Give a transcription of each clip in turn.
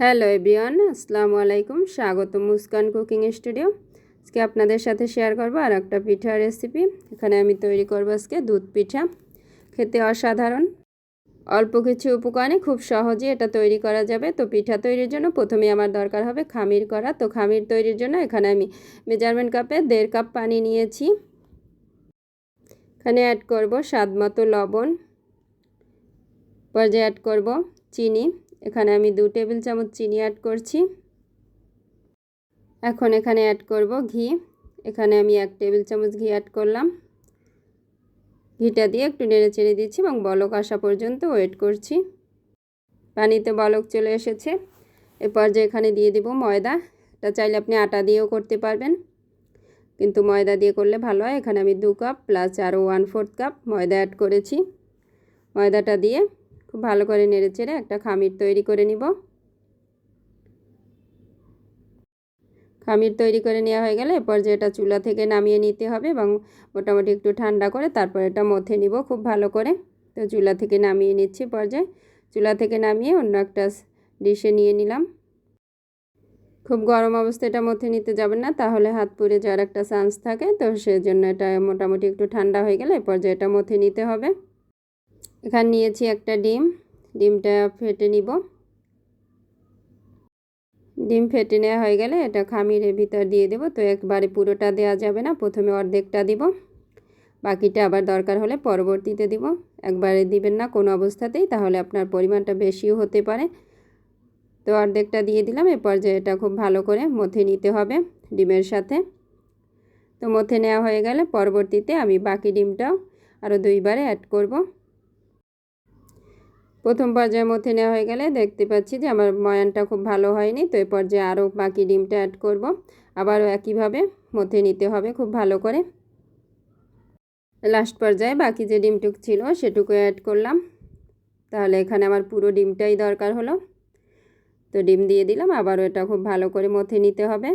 Hello everyone, আসসালামু আলাইকুম, স্বাগত মুস্কান কুকিং স্টুডিও। আজকে আপনাদের সাথে শেয়ার করব আর একটা পিঠা রেসিপি এখানে আমি তৈরি করব আজকে দুধ পিঠা। খেতে অসাধারণ। অল্প কিছু উপকরণে খুব সহজে এটা তৈরি করা যাবে। তো পিঠা তৈরির জন্য প্রথমে আমার দরকার হবে খামির করা। তো খামির তৈরির জন্য এখানে আমি মেজারমেন্ট কাপে দেড় কাপ পানি নিয়েছি। এখানে অ্যাড করব স্বাদ মতো লবণ। পর্যায়ে অ্যাড করব চিনি। এখানে আমি দু টেবিল চামচ চিনি অ্যাড করছি। এখন এখানে অ্যাড করব ঘি। এখানে আমি এক টেবিল চামচ ঘি অ্যাড করলাম। ঘিটা দিয়ে একটু নেড়ে চেড়ে দিচ্ছি এবং বলক আসা পর্যন্ত ওয়েট করছি। পানিতে বলক চলে এসেছে। এরপর যে এখানে দিয়ে দিব ময়দা। এটা চাইলে আপনি আটা দিয়েও করতে পারবেন। কিন্তু ময়দা দিয়ে করলে ভালো হয়। এখানে আমি দু কাপ প্লাস আরও ওয়ান ফোর্থ কাপ ময়দা অ্যাড করেছি। ময়দাটা দিয়ে খুব ভালো করে নেড়ে চেড়ে একটা খামির তৈরি করে নিব। খামির তৈরি করে নেওয়া হয়ে গেলে এরপর যে এটা চুলা থেকে নামিয়ে নিতে হবে এবং মোটামুটি একটু ঠান্ডা করে তারপর এটা মথে নিব খুব ভালো করে। তো চুলা থেকে নামিয়ে নিচ্ছি পর্যায়ে। চুলা থেকে নামিয়ে অন্য একটা ডিশে নিয়ে নিলাম। খুব গরম অবস্থা এটা মধ্যে নিতে যাবেন না, তাহলে হাত পুড়ে যাওয়ার একটা চান্স থাকে। তো সেজন্য এটা মোটামুটি একটু ঠান্ডা হয়ে গেলে এরপর যে এটা মধ্যে নিতে হবে। এখানে নিয়েছি একটা ডিম। ডিমটা ফেটে নিব। ডিম ফেটে নেওয়া হয়ে গেলে এটা খামিরের ভিতর দিয়ে দেব। তো একবারে পুরোটা দেওয়া যাবে না। প্রথমে অর্ধেকটা দিব। বাকিটা আবার দরকার হলে পরবর্তীতে দিব। একবারে দিবেন না কোনো অবস্থাতেই, তাহলে আপনার পরিমাণটা বেশিও হতে পারে। তো অর্ধেকটা দিয়ে দিলাম। এ পর্যায়ে এটা খুব ভালো করে মথে নিতে হবে ডিমের সাথে। তো মথে নেওয়া হয়ে গেলে পরবর্তীতে আমি বাকি ডিমটাও আরও দুইবারে অ্যাড করব। প্রথম পর্যায়ের মধ্যে নেওয়া হয়ে গেলে দেখতে পাচ্ছি যে আমার ময়ানটা খুব ভালো হয়নি, তো এই পর্যায়ে আরও বাকি ডিমটা অ্যাড করব। আবারও একইভাবে মধ্যে নিতে হবে খুব ভালো করে। লাস্ট পর্যায়ে বাকি যে ডিমটুক ছিল সেটুকু অ্যাড করলাম। তাহলে এখানে আমার পুরো ডিমটাই দরকার হলো। তো ডিম দিয়ে দিলাম, আবারও এটা খুব ভালো করে মথে নিতে হবে।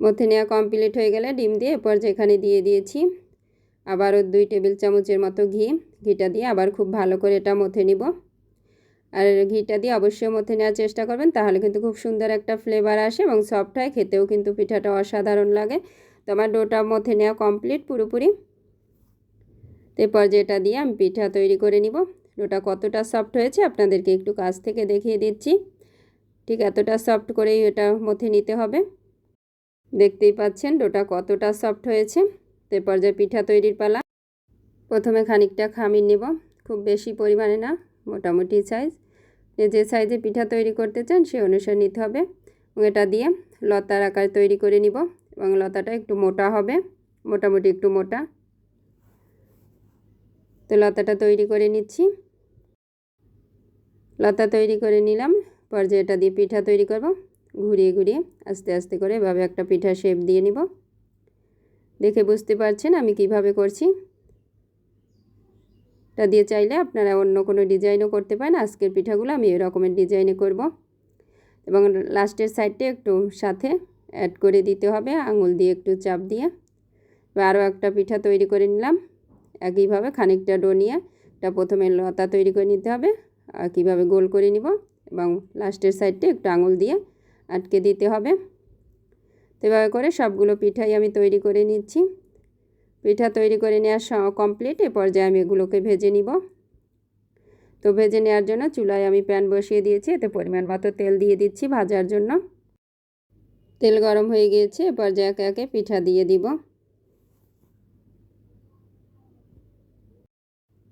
মথে নেওয়া কমপ্লিট হয়ে গেলে ডিম দিয়ে এরপর যেখানে দিয়ে দিয়েছি। আবারও দুই টেবিল চামচের মতো ঘি, ঘিটা দিয়ে আবার খুব ভালো করে এটা মথে নিব। আর ঘিটা দিয়ে অবশ্যই মধ্যে নেওয়ার চেষ্টা করবেন। তাহলে কিন্তু খুব সুন্দর একটা ফ্লেভার আসে এবং সফট হয়, খেতেও কিন্তু পিঠাটা অসাধারণ লাগে। তো আমার ডোটা মধ্যে নেওয়া কমপ্লিট পুরোপুরি। এরপর যেটা দিয়ে আমি পিঠা তৈরি করে নিব। ডোটা কতটা সফট হয়েছে আপনাদেরকে একটু কাছ থেকে দেখিয়ে দিচ্ছি। ঠিক এতটা সফট করেই এটা মধ্যে নিতে হবে। দেখতেই পাচ্ছেন ডোটা কতটা সফট হয়েছে। তো এরপর যে পিঠা তৈরির পালা, প্রথমে খানিকটা খামির নেব। খুব বেশি পরিমাণে না। মোটামুটি সাইজ যে সাইজে পিঠা তৈরি করতে চান, সে অনুসারে নিতে হবে। এবং এটা দিয়ে লতার আকার তৈরি করে নিব এবং লতাটা একটু মোটা হবে, মোটামুটি একটু মোটা। তো লতাটা তৈরি করে নিচ্ছি। লতা তৈরি করে নিলাম, পর্যায়ে এটা দিয়ে পিঠা তৈরি করব। ঘুরিয়ে ঘুরিয়ে আস্তে আস্তে করে এভাবে একটা পিঠা শেপ দিয়ে নিব। দেখে বুঝতে পারছেন আমি কীভাবে করছি। টা দিয়ে চাইলে আপনারা অন্য কোনো ডিজাইনও করতে পারেন। আজকের পিঠাগুলো আমি এরকমের ডিজাইনে করব। এবং লাস্টের সাইডটা একটু সাথে অ্যাড করে দিতে হবে। আঙুল দিয়ে একটু চাপ দিয়ে। আরও একটা পিঠা তৈরি করে নিলাম। একইভাবে খানিকটা ডো নিয়ে এটা প্রথমে লতা তৈরি করে নিতে হবে। আর কীভাবে গোল করে নিব এবং লাস্টের সাইডটা একটু আঙুল দিয়ে আটকে দিতে হবে। তো এভাবে করে সবগুলো পিঠাই আমি তৈরি করে নিচ্ছি। পিঠা তৈরি করে নেওয়ার কমপ্লিট এ পর্যায়ে আমি এগুলোকে ভেজে নিব। তো ভেজে নেওয়ার জন্য চুলায় আমি প্যান বসিয়ে দিয়েছি, এতে পরিমাণ মতো তেল দিয়ে দিচ্ছি ভাজার জন্য। তেল গরম হয়ে গিয়েছে, এ পর্যায়ে একে একে পিঠা দিয়ে দিব।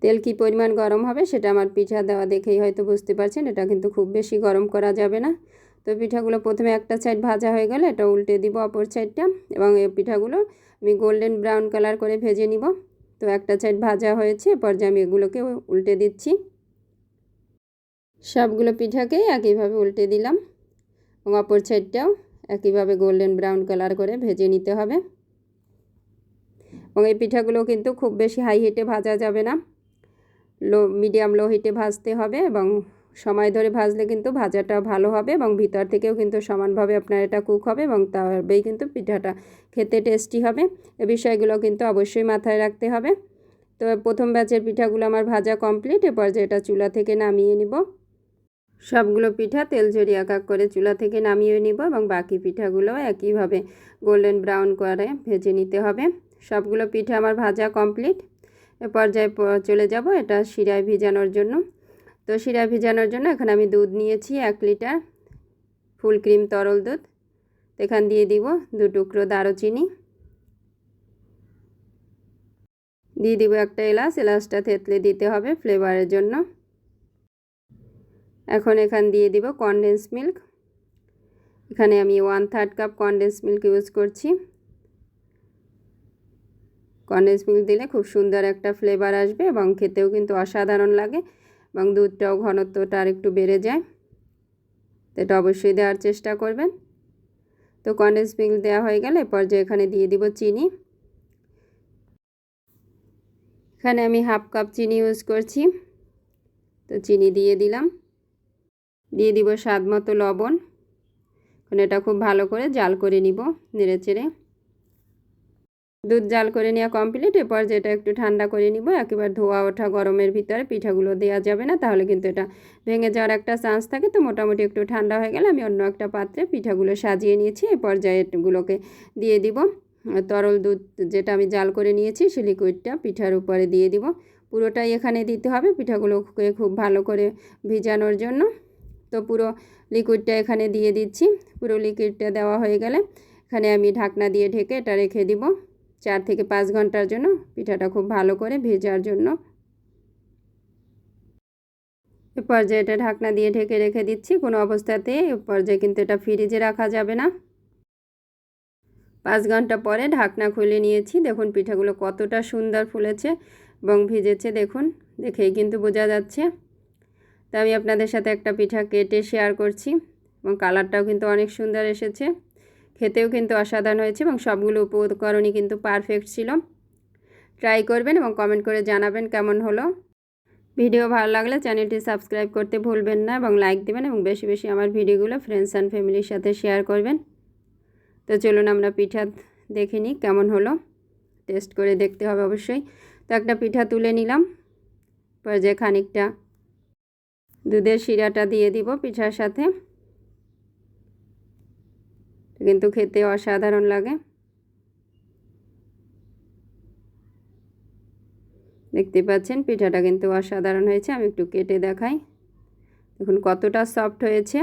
তেল কি পরিমাণ গরম হবে সেটা আমার পিঠা দেওয়া দেখেই হয়তো বুঝতে পারছেন, এটা কিন্তু খুব বেশি গরম করা যাবে না। তো পিঠাগুলো প্রথমে একটা সাইড ভাজা হয়ে গেলে এটা উল্টে দিব অপর সাইডটা এবং এই পিঠাগুলো আমি গোল্ডেন ব্রাউন কালার করে ভেজে নিব। তো একটা সাইড ভাজা হয়েছে এরপর যে আমি এগুলোকে উল্টে দিচ্ছি। সবগুলো পিঠাকেই একইভাবে উল্টে দিলাম এবং অপর সাইডটাও একইভাবে গোল্ডেন ব্রাউন কালার করে ভেজে নিতে হবে। এবং এই পিঠাগুলো কিন্তু খুব বেশি হাই হিটে ভাজা যাবে না। লো মিডিয়াম লো হিটে ভাজতে হবে এবং সময় ধরে ভাজলে কিন্তু ভাজাটা ভালো হবে এবং ভিতর থেকেও কিন্তু সমানভাবে আপনার এটা কুক হবে এবং তবেই কিন্তু পিঠাটা খেতে টেস্টি হবে। এ বিষয়গুলো কিন্তু অবশ্যই মাথায় রাখতে হবে। তো প্রথম ব্যাচের পিঠাগুলো আমার ভাজা কমপ্লিট এরপর যে এটা চুলা থেকে নামিয়ে নিব। সবগুলো পিঠা তেল ঝরিয়ে এক করে চুলা থেকে নামিয়ে নিব এবং বাকি পিঠাগুলো একইভাবে গোল্ডেন ব্রাউন করে ভেজে নিতে হবে। সবগুলো পিঠা আমার ভাজা কমপ্লিট এ পর্যায়ে চলে যাব এটা শিরায় ভিজানোর জন্য। তো শিরায় ভিজানোর জন্য এখানে আমি দুধ নিয়েছি, এক লিটার ফুল ক্রিম তরল দুধ। এখান দিয়ে দিব দু টুকরো দারুচিনি। দিয়ে দিব একটা এলাচ, এলাচটা থেতলে দিতে হবে ফ্লেভারের জন্য। এখন এখান দিয়ে দিব কনডেন্স মিল্ক এখানে আমি one third cup condense milk use করছি। কনডেন্স মিল্ক দিলে খুব সুন্দর একটা ফ্লেভার আসবে এবং খেতেও কিন্তু অসাধারণ লাগে। এবং দুধটাও ঘনত্বটা আর একটু বেড়ে যায়। তো এটা অবশ্যই দেওয়ার চেষ্টা করবেন। তো কনডেন্স মিল্ক দেওয়া হয়ে গেলে পর্যায়ে এখানে দিয়ে দিব চিনি। এখানে আমি হাফ কাপ চিনি ইউজ করছি। তো চিনি দিয়ে দিলাম। দিয়ে দিব স্বাদ মতো লবণ। এখন এটা খুব ভালো করে জাল করে নিব নেড়ে চেড়ে। দুধ জাল করে নেওয়া কমপ্লিট এরপর যেটা একটু ঠান্ডা করে নিব, একেবারে ধোয়া ওঠা গরমের ভিতরে পিঠাগুলো দেওয়া যাবে না, তাহলে কিন্তু এটা ভেঙে যাওয়ার একটা চান্স থাকে। তো মোটামুটি একটু ঠান্ডা হয়ে গেলে আমি অন্য একটা পাত্রে পিঠাগুলো সাজিয়ে নিয়েছি, এই পর্যায়ে এগুলোকে দিয়ে দিব। তরল দুধ যেটা আমি জাল করে নিয়েছি, সে লিকুইডটা পিঠার উপরে দিয়ে দিব। পুরোটাই এখানে দিতে হবে, পিঠাগুলোকে খুব ভালো করে ভিজানোর জন্য। তো পুরো লিকুইডটা এখানে দিয়ে দিচ্ছি, পুরো লিকুইডটা দেওয়া হয়ে গেলে এখানে আমি ঢাকনা দিয়ে ঢেকে এটা রেখে দিব। চার থেকে পাঁচ ঘণ্টার জন্য পিঠাটা খুব ভালো করে ভেজার জন্য। এ পর্যায়ে এটা ঢাকনা দিয়ে ঢেকে রেখে দিচ্ছি। কোনো অবস্থাতে এ পর্যায়ে কিন্তু এটা ফ্রিজে রাখা যাবে না। পাঁচ ঘণ্টা পরে ঢাকনা খুলে নিয়েছি। দেখুন পিঠাগুলো কতটা সুন্দর ফুলেছে এবং ভিজেছে দেখুন, দেখেই কিন্তু বোঝা যাচ্ছে। তো আমি আপনাদের সাথে একটা পিঠা কেটে শেয়ার করছি এবং কালারটাও কিন্তু অনেক সুন্দর এসেছে। খেতেও কিন্তু অসাধারণ হয়েছে এবং সবগুলো উপকরণই কিন্তু পারফেক্ট ছিল। ট্রাই করবেন এবং কমেন্ট করে জানাবেন কেমন হলো। ভিডিও ভালো লাগলে চ্যানেলটি সাবস্ক্রাইব করতে ভুলবেন না এবং লাইক দেবেন এবং বেশি বেশি আমার ভিডিওগুলো ফ্রেন্ডস অ্যান্ড ফ্যামিলির সাথে শেয়ার করবেন। তো চলুন আমরা পিঠা দেখে নিই কেমন হলো। টেস্ট করে দেখতে হবে অবশ্যই। তো একটা পিঠা তুলে নিলাম। পর যে খানিকটা দুধের শিরাটা দিয়ে দিব পিঠার সাথে। কিন্তু খেতে অসাধারণ লাগে। দেখতে পাচ্ছেন, পিঠাটা কিন্তু অসাধারণ হয়েছে, আমি একটু কেটে দেখাই। দেখুন কতটা সফট হয়েছে।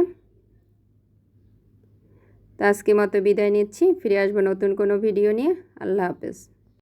তা আজকে মতো বিদায় নিচ্ছি, ফিরে আসব নতুন কোনো ভিডিও নিয়ে। আল্লাহ হাফেজ।